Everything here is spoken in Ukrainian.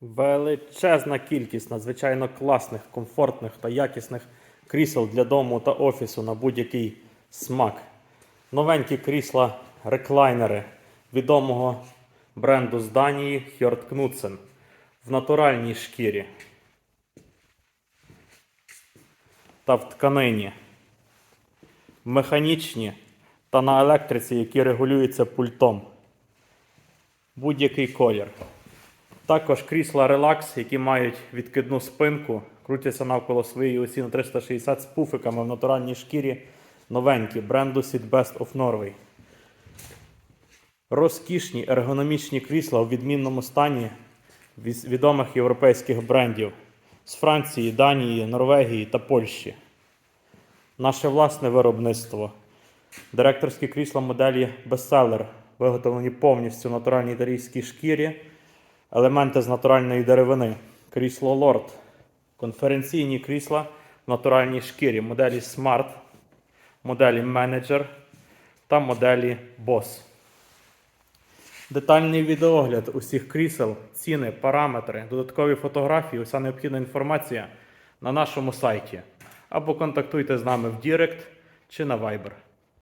Величезна кількість надзвичайно класних, комфортних та якісних крісел для дому та офісу на будь-який смак. Новенькі крісла реклайнери відомого бренду з Данії Hjort Knudsen в натуральній шкірі та в тканині, механічні та на електриці, які регулюються пультом. Будь-який колір. Також крісла Relax, які мають відкидну спинку, крутяться навколо своєї осі на 360 з пуфиками в натуральній шкірі. Новенькі бренду Seat Best of Norway. Розкішні ергономічні крісла у відмінному стані відомих європейських брендів з Франції, Данії, Норвегії та Польщі. Наше власне виробництво. Директорські крісла моделі Bestseller, виготовлені повністю в натуральній італійській шкірі, елементи з натуральної деревини, крісло Lord, конференційні крісла в натуральній шкірі, моделі Smart, моделі Manager та моделі Boss. Детальний відеогляд усіх крісел, ціни, параметри, додаткові фотографії, уся необхідна інформація на нашому сайті. Або контактуйте з нами в Дірект чи на Viber.